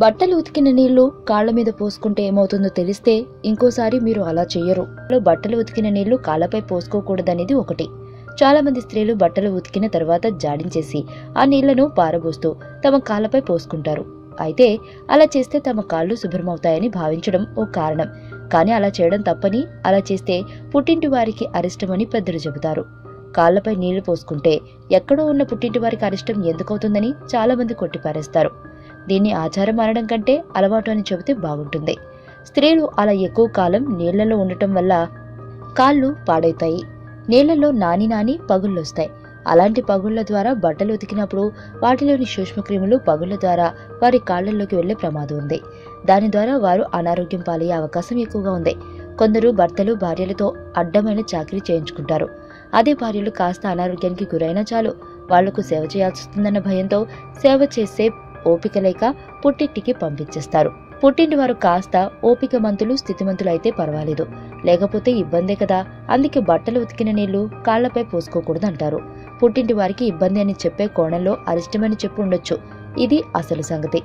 బట్టలు ఉతికిన నీళ్ళు కాళ్ళ మీద పోసుకుంటే ఏమవుతుందో తెలిస్తే ఇంకోసారి మీరు అలా చేయరు బట్టలు ఉతికిన నీళ్ళు కాళ్ళపై పోసుకోకూడదనేది ఒకటి. చాలా మంది స్త్రీలు బట్టలు ఉతికిన తర్వాత జాడించేసి ఆ నీళ్ళను పారబోస్తూ తమ కాళ్ళపై పోసుకుంటారు. అయితే అలా చేస్తే తమ కాళ్ళు శుభ్రమవుతాయని భావించడం ఓ కారణం. కానీ అలా చేయడం తప్పని అలా చేస్తే పుట్టింటి వారికి అరిష్టమని పెద్దలు చెబుతారు. కాళ్ళపై నీళ్ళు పోసుకుంటే ఎక్కడో ఉన్న పుట్టింటి వారికి అరిష్టం ఎందుకవుతుందని చాలా మంది కొట్టిపారేస్తారు. దీన్ని ఆచారం అనడం కంటే అలవాటు అని చెబితే బాగుంటుంది. స్త్రీలు అలా ఎక్కువ కాలం నీళ్ళలో ఉండటం వల్ల కాళ్ళు పాడవుతాయి నీళ్ళలో నాని నాని పగుళ్ళొస్తాయి అలాంటి పగుళ్ళ ద్వారా బట్టలు ఉతికినప్పుడు వాటిలోని సూక్ష్మక్రిములు పగుళ్ళ ద్వారా వారి కాళ్ళలోకి వెళ్ళే ప్రమాదం ఉంది. దాని ద్వారా వారు అనారోగ్యం పాలయ్యే అవకాశం ఎక్కువగా ఉంది. కొందరు భర్తలు భార్యలతో అడ్డమైన చాకరీ చేయించుకుంటారు. అదే భార్యలు కాస్త అనారోగ్యానికి గురైనా చాలు. వాళ్ళకు సేవ చేయాల్సి వస్తుందన్న భయంతో సేవ చేసే ఓపిక లేక పుట్టింటికి పంపించేస్తారు. పుట్టింటి వారు కాస్త ఓపిక మంతులు స్థితిమంతులు అయితే పర్వాలేదు. లేకపోతే ఇబ్బందే కదా. అందుకే బట్టలు ఉతికిన నీళ్ళు కాళ్ళపై పోసుకోకూడదు అంటారు పుట్టింటి వారికి ఇబ్బంది అని చెప్పే కోణంలో అరిష్టమని చెప్పి ఉండొచ్చు. ఇది అసలు సంగతి.